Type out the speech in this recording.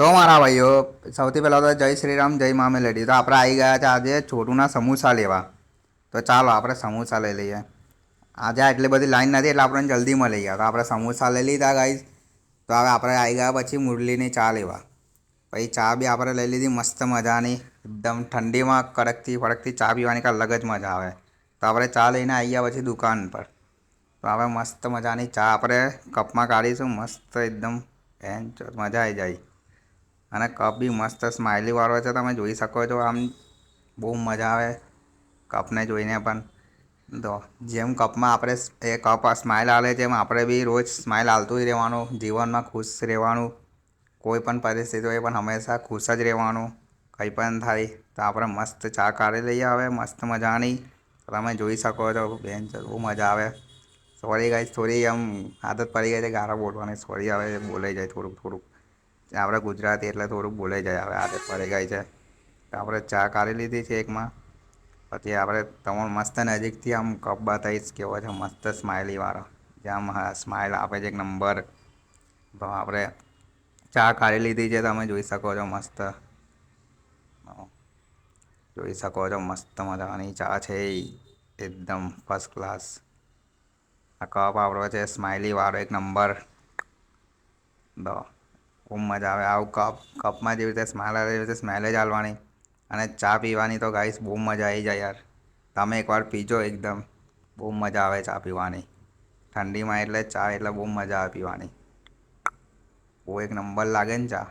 તો મારા ભાઈઓ સૌથી પહેલાં તો જય શ્રી રામ જય મા મેલેડી તો આપણે આવી ગયા છે આજે છોટુના સમોસા લેવા તો ચાલો આપણે સમોસા લઈ લઈએ આજે એટલી બધી લાઈન નથી એટલે આપણને જલ્દી મળી ગયા તો આપણે સમોસા લઈ લીધા ગાઈઝ તો હવે આપણે આવી ગયા પછી મુરલીની ચા લેવા પછી ચા બી આપણે લઈ લીધી મસ્ત મજાની એકદમ ઠંડીમાં કડકથી ફડકથી ચા પીવાની કાંઈ અલગ જ મજા આવે તો આપણે ચા લઈને આવી ગયા પછી દુકાન પર તો હવે મસ્ત મજાની ચા આપણે કપમાં કાઢીશું મસ્ત એકદમ એન મજા આવી જાય અને કપ બી મસ્ત સ્માઇલી વાળો છે, તમે જોઈ શકો છો આમ. બહુ મજા આવે કપને જોઈને પણ. તો જેમ કપમાં આપણે એ કપ સ્માઇલ આવે છે, એમ આપણે બી રોજ સ્માઇલ આવતું જ રહેવાનું, જીવનમાં ખુશ રહેવાનું. કોઈ પણ પરિસ્થિતિ હોય પણ હંમેશા ખુશ જ રહેવાનું. કંઈ પણ થાય તો આપણે મસ્ત ચા કાઢી લઈએ હવે, મસ્ત મજાની. તમે જોઈ શકો છો, બેન બહુ મજા આવે. સોરી ગાઈસ થોડી આમ આદત પડી ગઈ છે, ગારા બોલવાની. સોરી હવે બોલાઈ જાય થોડુંક થોડુંક. આપણે ગુજરાતી એટલે થોડુંક બોલાઈ જાય. હવે આદત પડી ગઈ છે. આપણે ચા કાઢી લીધી છે એકમાં. પછી આપણે તમને મસ્ત નજીકથી આમ કપ બતાવીશ કેવો છે. મસ્ત સ્માઇલીવાળો જે આમ સ્માઇલ આપે છે એક નંબર. તો આપણે ચા કાઢી લીધી છે. તમે જોઈ શકો છો મસ્ત. જોઈ શકો છો મસ્ત મજાની ચા છે એકદમ ફર્સ્ટ ક્લાસ આ કપ આપણો છે સ્માઇલીવાળો એક નંબર. તો ખૂબ મજા આવે. આવું કપ, કપમાં જેવી રીતે સ્મેલ આવે, એવી રીતે સ્મેલ જ આવવાની અને ચા પીવાની તો ગાઈસ બહુ મજા આવી જાય યાર. તમે એકવાર પીજો એકદમ. બહુ મજા આવે ચા પીવાની. ઠંડીમાં એટલે ચા એટલે બહુ મજા આવે પીવાની. બહુ એક નંબર લાગે ને ચા.